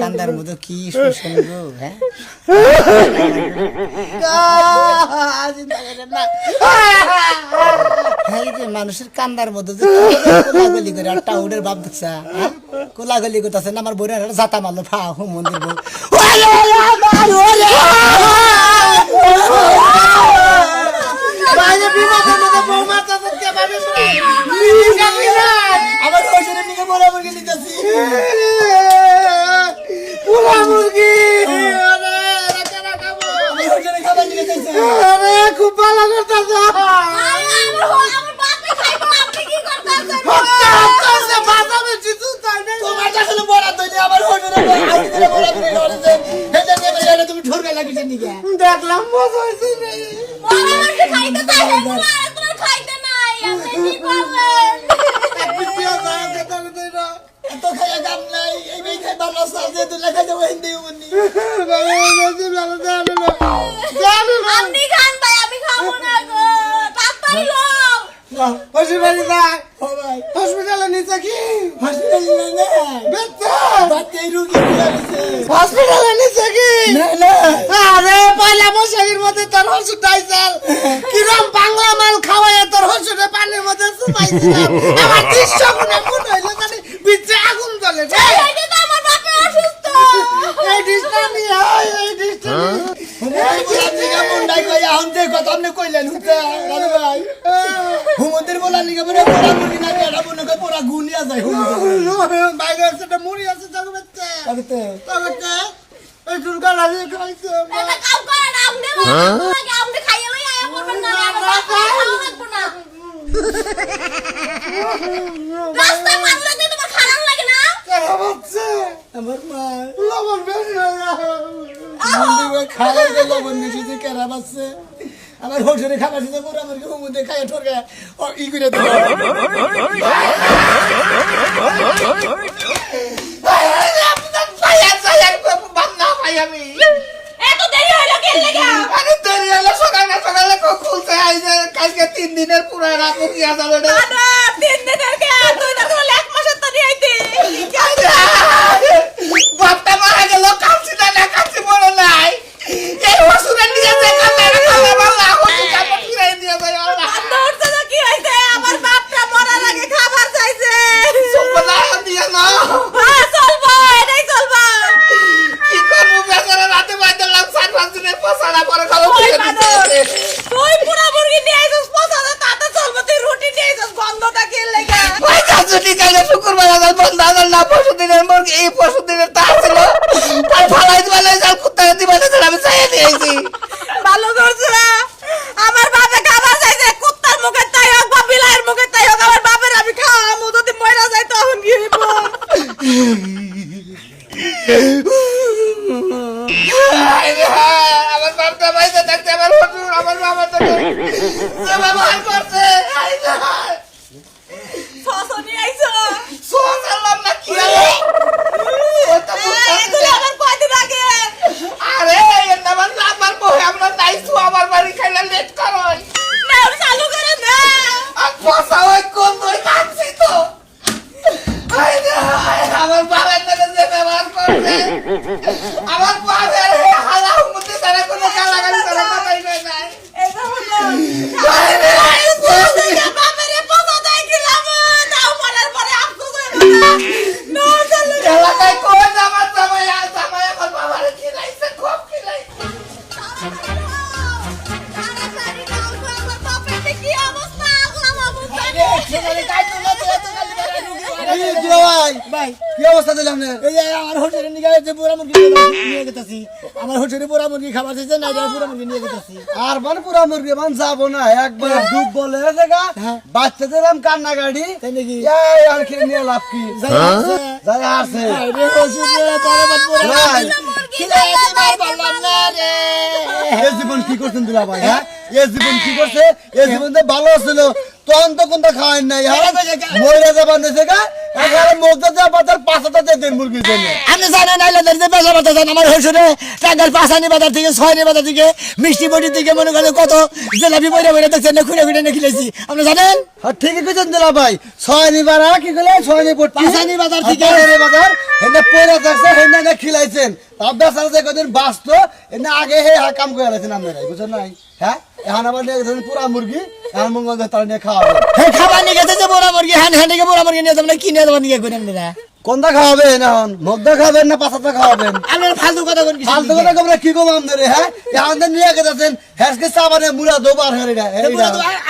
কান্দার মতো কি শোষণ গো হ্যাঁ মানুষের কান্দার মধ্যে যে কোলাগলি করে আর টাউডের বাপ দেখছা হ্যাঁ? কোলাগলি করতেছে না আমার বইয়ের জাতা মারলো ফা হু মন্দির বউ। আমার, নিতেছি। পোলা মুরগি! আরে খুব ভালো করতেছে। তোমার কাছে বড় দইলে আমার ওজনে আইতে বড় করে গেছে হেতে নেবে গেলে তুমি ঠুরবে লাগিছে নিকে দেখলাম মজা হইছে রে এত খাইয়া কাম নাই এই মেয়ে খাই ভালো সাজে তো লেখা যাব হিন্দি উনি আপনি খান ভাই আমি খাব না গো তাড়াতাড়ি হোক। হসপিটালে হসপিটালে নিচে কি? হসপিটালে না বেটা বাচ্চা রুগী আছে হসপিটালে নিচে কি? না না আরে পয়লা বৈশাখের মধ্যে তোর হসুট আইসাল। কিরম বাংলা মাল খাওয়ায় তোর হসুটে পানির মধ্যে সুপাইছিলাম আমার দৃশ্য কোনে মন হইল জানি বিচে আগুন জ্বলে। রে এইটা তো আমার বাপে অসুস্থ! এই ডিশটা নিয়ে এই ডিশটা এই বুড়া মুন্ডাই কই আহন দে কথা আপনি কইলেন হুতে ভাই। হুমন্দির বলা লিগে বলে পোড়া মুড়ি না কেডা বনে কই পোড়া গুনিয়া যায় হুমন্দির বাইরে সেটা মুড়ি আছে বেতে আগতে আগতে এই দুর্গা লাগে খাইছে এটা কাউ করে না আমনে লাগে আমনে খাইয়ে লই আয়া করবেন না আমার বাপে খাওয়া লাগবো না। রাস্তায় মাঝে দিয়ে তোমার খারাপ লাগে না? কেডা বাচ্চা আমার মা। লবণ বেশি খাওয়া গেল লবণ বেশি কেডা বাচ্চা আমার হোটেলে খাবার দিতে পুরো আমার হুমন্দির খাইয়ে ঠরকে ও ই করে দিল এত দেরি হইল কে লাগা? তিন দিনের তিন দিনের কে? তুই না বলে এক মাসের তো বাপটা মারা গেল কাঁদছি না না বড় নাই। এই নিয়ে ভাই। কি অবস্থা দিলাম এই যে আমার হোটেলে নিয়ে গেছে পুরা মুরগি নিয়ে গেতেছি। আমার হোটেলে পুরা মুরগি খাবার দিয়েছে না এটা পুরা মুরগি নিয়ে গেতেছি। আর বার পুরা মুরগি মান যাব না। একবার ডুব বলে জায়গা হ্যাঁ। বাচ্চা দিলাম কান্না গাড়ি তাই নাকি? এই আর খেয়ে নিয়ে লাভ কি? যাই আসে আরে ওষুধ দিয়ে তারা বাদ পুরা ভাই। খিলাই দিবার পারলাম না রে। এ জীবন কি করছেন দুলা ভাই হ্যাঁ? এ জীবন কি করছে? এ জীবন তো ভালো ছিল। তখন তো কোনটা খাওয়াই নাই হ্যাঁ? মহিলা যাবার নেছে গা। এখানে মধ্যে যা বাজার পাঁচ হাজার দেন মুরগির জন্য। আমি জানি না এলাকার যে বেচা বাতা জান আমার হসুরে টাঙ্গাল পাশানি বাজার থেকে ছয়নি বাজার থেকে মিষ্টি বটি থেকে মনে করেন কত জিলাপি বইরে বইরে দেখছেন না খুঁড়ে খুঁড়ে খেলেছি আপনি জানেন? হ্যাঁ ঠিকই ভাই। ছয় নিবার কি কইলে ছয় নি পড়তি পাঁচানি বাজার থেকে। বাজার। না খিলাইছেন। তার বেচার যে কদিন বাঁচতো এনে আগে হে হা কাম করে আছেন আপনারা বুঝছেন নাই? হ্যাঁ? এখন আবার নিয়ে গেছেন পুরা মুরগি এখন মঙ্গল তার নিয়ে খাওয়াবেন হে খাবার নিয়ে গেছে যে বড় মুরগি হ্যাঁ হ্যাঁ নিয়ে বড় মুরগি নিয়ে যাবেন কি নিয়ে যাবেন নিয়ে করেন না কোনটা খাওয়াবেন এখন? মগদা খাবেন না পাঁচাটা খাওয়াবেন? আপনার ফালতু কথা কোন ফালতু কথা কমরা কি কম আমাদের? হ্যাঁ? এখন নিয়ে গেছেন হ্যাসকে চাবানে মুড়া দোবার হ্যাঁ এটা।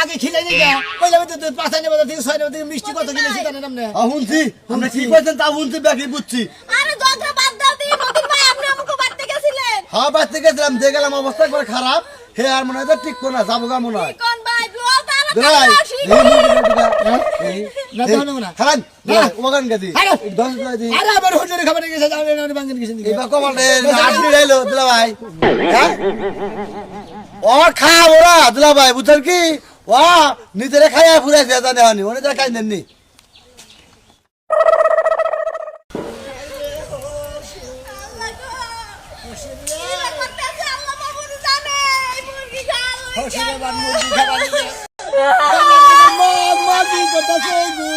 আগে খিলাই দিই কইলাম তো দুধ পাঁচা নেব থেকে ছয় নেব মিষ্টি কত কিনেছি জানেন আপনি শুনছি। আমরা কি করছেন তা শুনছি বাকি বুঝছি আরে দগরা বাদ দাও দি মতিন ভাই আপনি আমাকে বাড়তে গেছিলেন হ্যাঁ বাড়তে গেছিলাম গেলাম অবস্থা একবার খারাপ। হে আর মনে হয় তো ঠিক না যাব গা মনে হয়। হ্যাঁ? ও ওরা দুলা ভাই বুঝছেন কি? ও নিজেরে খাইয়া ফুরাইছে জানে হনি ওনে তারা খাই দেননি হুজুরের বান মুরগি খাবার নিয়ে মগ মগি করতেছে গো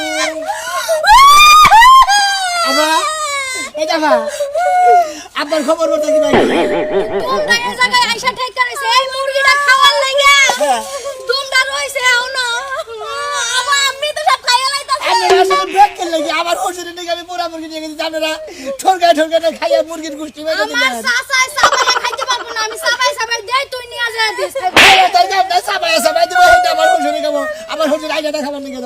আবা এই দেখো আপনার খবর বলতে কি ভাই তোমরা এই জায়গায় আইসা ঠিক কি আমার দিকে আমি পুরা মুরগি নিয়ে গেছি জানো না ঠোরকা ঠোরকা খাইয়া মুরগির গুষ্টি মেরে আমার দিলেন সাসাই খাইতে পারব না, আমি দেই তুই নিয়ে যা দিস। সাবাই সাবাই দিব আমার হুজুরে খাব আমার হুজুর আইডিয়াটা খাবার নিয়ে যাব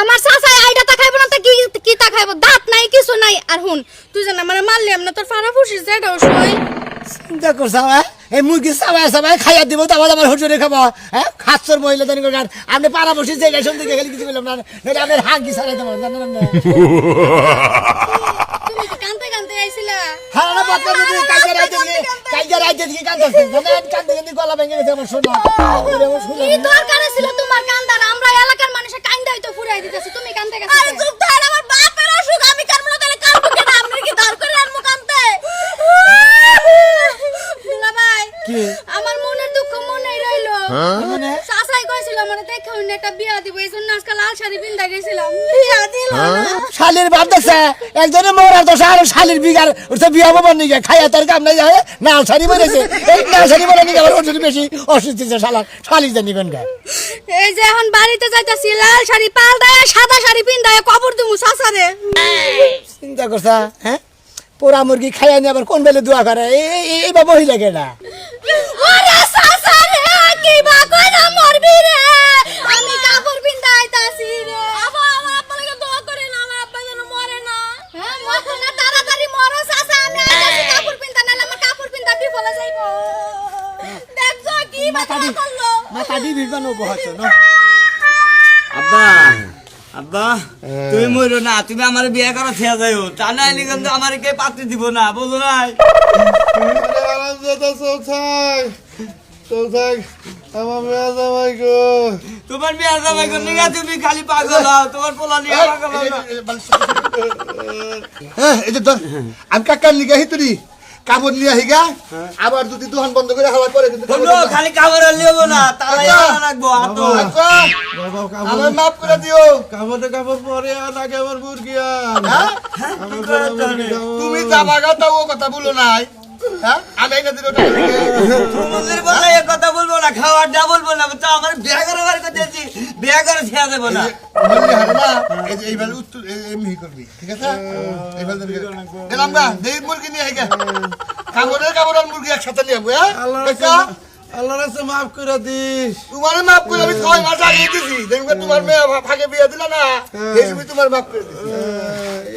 আমার সাসাই আইডা তা খাইবো না তা কি কি তা খাইবো দাঁত নাই কিছু নাই। আর হুন তুই জানা মানে মারলি আমরা তোর ফাড়া ফুসিস যেটা সই চিন্তা করছ হ্যাঁ? এই মুরগি সাবাই সাবাই খাইয়া দিব তো আমার হুজুরে খাব হ্যাঁ? খাচ্ছর মহিলা জানি করে আপনি পাড়া বসে যে গেছেন দিকে গেলে কিছু বললাম না আপনার হাঁকি সারাই দেবো জানেন না। হ্যাঁ রাইতে রাইতে কান্দছে কান্দে কান্দে গলা ভেঙে গেছে আমার শোনা কি দরকার ছিল তোমার কান্দার? আমরা এলাকার মানুষের কান্দা হইতো ফুরাই দিতেছে। তুমি কান্দে গেছো আরে চুপ থাক আমার বাপের অসুখ আমি কার মনে তাহলে কার বুকে আপনি কি দাঁড় করে আনমু কান্দতে দুলা ভাই কি? আমার মনের দুঃখ মনেই রইল। মানে? সাসাই কইছিল মানে দেখে হইনি একটা বিয়া দিব এই জন্য আজকে লাল শাড়ি পিন্দা গেছিলাম। বিয়া দিল না। শালির বাপ দেখছে? একজনে মরার দোষ আর শালির বিগার ওটা বিয়া বাবার নিয়ে খাইয়া তার কাম নাই যায় না শাড়ি বলেছে। এই না শাড়ি বলে নিয়ে আবার ওর বেশি অসুস্থ শালা। শালি জানি কোন গা। এই যে এখন বাড়িতে যাইতাছি লাল শাড়ি পাল্টায় সাদা শাড়ি পিন্দায় কবর দিমু সাসারে চিন্তা করছা হ্যাঁ? পোড়া মুরগি খাইয়া নিয়ে আবার কোন বেলে দোয়া করে? এই এই- এই বা মহিলা কেডা ওরে সাসারে কি বা কইরা মরবি রে আমি কাপড় পিন্দাইতাছি রে আবা আমার আব্বা লাগে দোয়া করে না আমার আব্বা যেন মরে না হ্যাঁ মরতো না তাড়াতাড়ি মরো সাসা আমি আইতাছি কাপড় পিন্দা নালে আমার কাপড় পিন্দা বিফলে যাইবো দেখছ কি বা মাথা দি দোয়া করল মাথা না আব্বা আব্বা তুমি মরো না তুমি আমার বিয়ে করা থিয়া যাইও তা নাইলে কিন্তু আমার কে পাত্রী দিব না বলো নাই তোমার জামাই তুমি খালি পাগল হও তোমার পোলা নিয়ে পাগল হও না। হ্যাঁ এই যে ধর, আমি কাকার লিগে হিতুরি কাপড় নিয়ে আহিগা আবার যদি দোকান বন্ধ করে হওয়ার পরে কিন্তু খালি কামড় লিব না তারা রাখব আমার মাফ করে দিও। কাপড়ে কাপড় পরে আর আগে আমার মুরগি হ্যাঁ? তুমি যাবা কথা ও কথা বলো নাই। হ্যাঁ? আমি এনে দিল বলে কথা বলব না খাওয়ার যা বলব না তো আমার বিয়ে করে বার করতেছি বিয়ে করে থিয়া দেবো না। বললি হারে না, এই যে এইবার উত্তর এমনি করবি ঠিক আছে? এইবার না দেই মুরগি নিয়ে আইগা কাপড়ের কাপড় আর মুরগি একসাথে নিয়ে হ্যাঁ? আল্লাহর কাছে মাফ করে দিস। তোমার মাফ করে আমি ছয় মাস আগে দিছি। দেখবে তোমার মেয়ে বিয়ে দিল না এই সময় তোমার মাফ করে দিছি।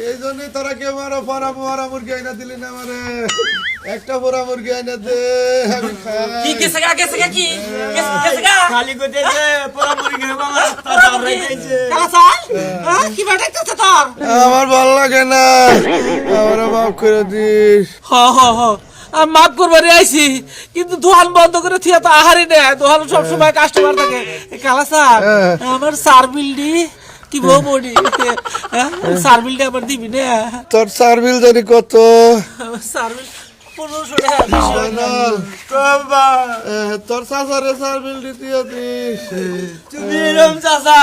এই জন্যই তোরা কেউ মারো পরা পরা মুরগি আইনা দিলি না আমারে। একটা পরা মুরগি আইনা দে আমি কি কেসে গা কেসে গা কি? কেসে কেসে গা খালি আমার হ্যাঁ। তোর? আমার ভালো লাগে না। আমার মাফ করে দিস। হ হ হ। আমি মাফ করবারে আইছি। কিন্তু দোকান বন্ধ করে থিয়া তো আহারি নেই দোকান সবসময় কাস্টমার থাকে। কালাসাল আমার সার্ভিলডি কি বউ বডি সার্ভিলটা আবার দিবি না। তোর সার্ভিল জানি কত? সার্ভিল পনেরোশো টাকা। হয় তোর চাচারে সার বিল দিতে দিস। তুমি এরম চাচা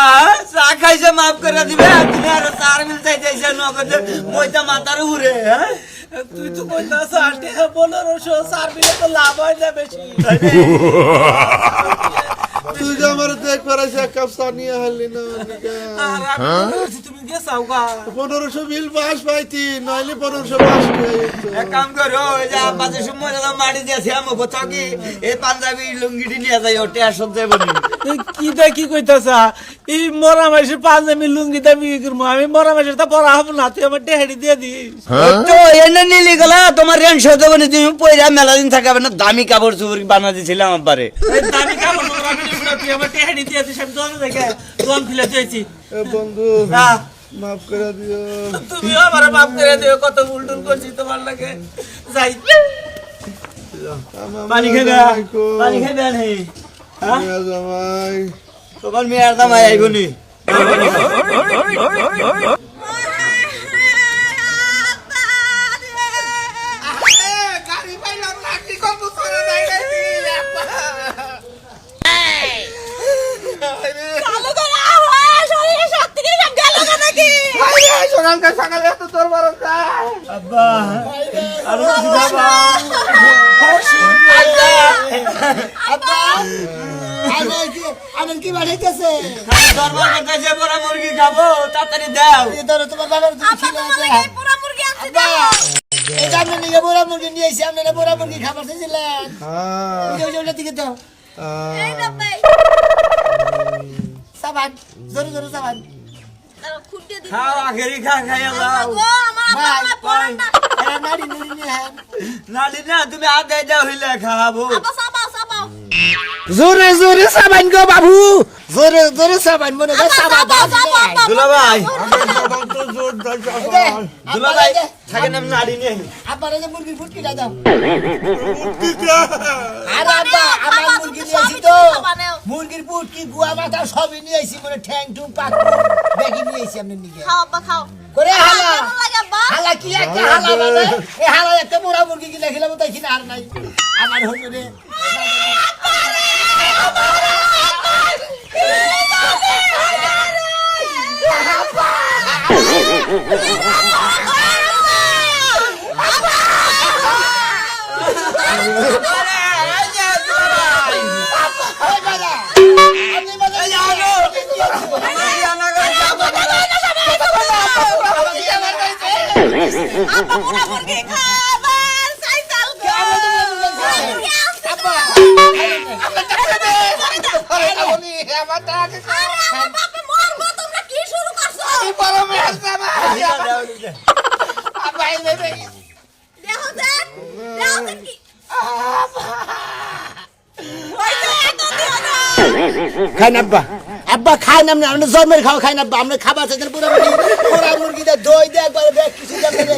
চা খাইছে মাফ করে দিবে। তুমি আর চার মিল চাইতেছে নগদে মইটা মাথার উপরে হ্যাঁ? তুই তো কইতাছ আটে পনেরোশো চার মিলে তো লাভ হয় না বেশি। তুই যে আমার দেখ পারাইছে এক কাপ চা নিয়ে হারলি না বলছি, তুমি গা। পনেরোশো বিল পাস পাইতি নইলে পনেরোশো পাস এক কাম করো ওই যে আব্বাতে সময় দাদা মাটি দিয়েছে আমি কোথাও কি এই পাঞ্জাবি লুঙ্গিটি নিয়ে যাই ওটে আসন এই কি দা কি কইতাছা? এই মরা মাসের পাঞ্জাবি লুঙ্গি দা বিক্রি করব আমি মরা মাসের তা পরা হব না তুই আমার টেহাড়ি দিয়ে দিস। তো এনে নিলি গেলা তোমার রেন তুমি পয়রা মেলা দিন থাকাবে না দামি কাপড় চোপড় বানা দিয়েছিলাম আব্বারে। দামি কাপড় তুই আমার টেহাড়ি দিয়ে দিস আমি দোকানে দেখে দোকান ফেলে দিয়েছি। বন্ধু মাফ করে দিও। তুমি আমার মাফ করে দিও কত উল্টুল করছি তোমার লাগে। যাই। পানি খেবে? পানি খেবে নেই। হ্যাঁ? তোমার মেয়ের দাম আইব সকালকার সকালে এত তোর বড় আব্বা আরও কিছু খাবা আমার কি বাড়াইতেছে দরবার করতেছে বড় মুরগি খাব তাড়াতাড়ি দাও। ধরো তোমার বাবার তুমি ছিল এটা আপনি নিয়ে বোরা মুরগি নিয়ে এসে আপনারা বোরা মুরগি খাবার চেয়েছিলেন হ্যাঁ। ওই ওটা দিকে দাও। হ্যাঁ। সাবান জোরে জোরে সাবান। খাও আখেরি খা খাইয়া নিয়ে হ্যাঁ নালি না তুমি আগে হইলে খাব জোরে জোরে সাবান গো বাবু। জোরে জোরে সাবান মনে হয় সাবান দুলা ভাই দুলা ভাই থাকে না নাড়ি নেই আপনারা যে মুরগির ফুটকিটা দাও। আর আব্বা আমার মুরগি নিয়েছি তো মুরগির পুটকি গুয়া মাথা সবই নিয়ে আইছি মানে ঠ্যাং টুং পাক ব্যাগি নিয়ে আইছি আপনার নিকে করে হালা হালা কি একটা হালা মানে এই হালা একটা মোরা মুরগি কিনে খেলাম তাই কিনা আর নাই আমার হুজুরে আপনি খাই আব্বা। আব্বা খাই না আপনি জন্মের খাওয়া খাই না আব্বা। আপনি খাবার চাইছেন পুরো মুরগি পুরো মুরগিতে দই দিয়ে একবার কিছু দিয়ে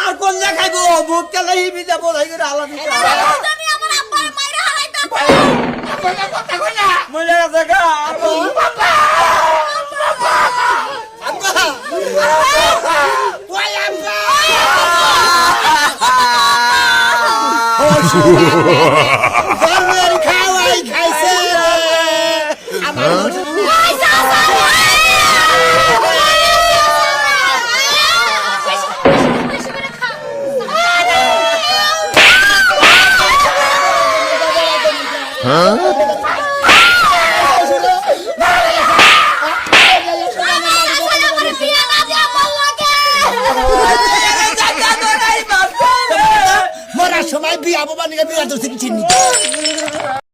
আর কোন দেখাইবো? মুখ চালাই হিবি। যাব তাই করে আলাদা জন্মের